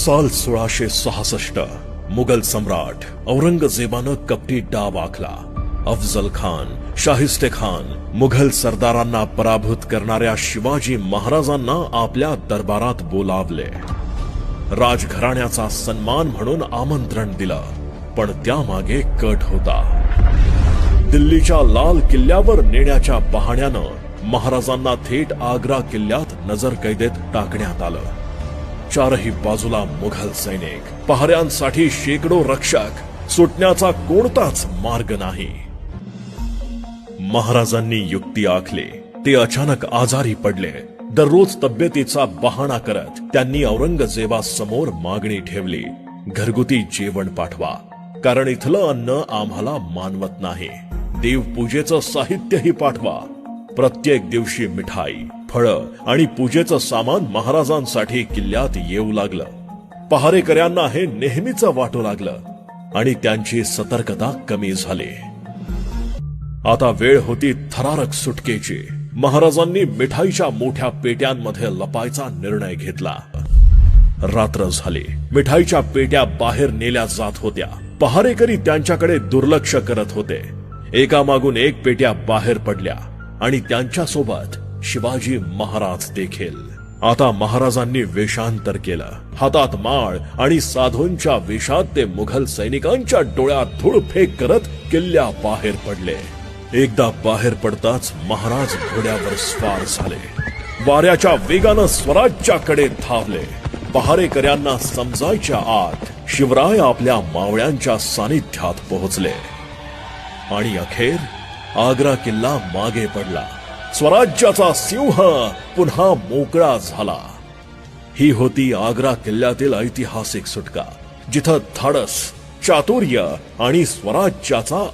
साल सोळाशे सहासष्ट मुघल सम्राट औरंगजेबानं कपटी डाव आखला. अफजल खान शाहिस्ते खान मुघल सरदारांना पराभूत करणाऱ्या शिवाजी महाराजांना आपल्या दरबारात बोलावले. राजघराण्याचा सन्मान म्हणून आमंत्रण दिलं पण त्यामागे कट होता. दिल्लीच्या लाल किल्ल्यावर नेण्याच्या पाहण्यानं महाराजांना थेट आग्रा किल्ल्यात नजर कैदेत टाकण्यात आलं. चारही बाजूला मुघल सैनिक. पहाऱ्यांसाठी शेकडो रक्षक. सुटण्याचा कोणताच मार्ग नाही. महाराजांनी युक्ती आखली. ते अचानक आजारी पडले. दररोज तब्येतीचा बहाणा करत त्यांनी औरंगजेबासमोर मागणी ठेवली. घरगुती जेवण पाठवा. कारण इथलं अन्न आम्हाला मानवत नाही. देवपूजेचं साहित्यही पाठवा. प्रत्येक दिवशी मिठाई. फळं आणि पूजेचं सामान महाराजांसाठी किल्ल्यात येऊ लागलं. पहारेकऱ्यांना हे नेहमीच वाटू लागलं आणि त्यांची सतर्कता कमी झाली. आता वेळ होती थरारक सुटकेची. महाराजांनी मिठाईच्या मोठ्या पेट्यांमध्ये लपायचा निर्णय घेतला. रात्र झाली. मिठाईच्या पेट्या बाहेर नेल्या जात होत्या. पहारेकरी त्यांच्याकडे दुर्लक्ष करत होते. एकामागून एक पेट्या बाहेर पडल्या आणि त्यांच्यासोबत शिवाजी महाराज देखील. आता महाराजांनी वेषांतर केलं. हातात माळ आणि साधूंच्या वेशात ते मुघल सैनिकांच्या डोळ्यात धूळफेक करत किल्ल्या बाहेर पडले. एकदा बाहेर पडताच महाराज घोड्यावर स्वार झाले. वाऱ्याच्या वेगानं स्वराज्याकडे धावले. पहारेकऱ्यांना समजायच्या आत शिवराय आपल्या मावळ्यांच्या सानिध्यात पोहोचले. आणि अखेर आग्रा किल्ला मागे पडला. स्वराज्याचा सिंह पुन्हा मोकळा झाला. ही होती आग्रा किल्ल्यातील ऐतिहासिक सुटका जिथं धाडस चातुर्य आणि स्वराज्याचा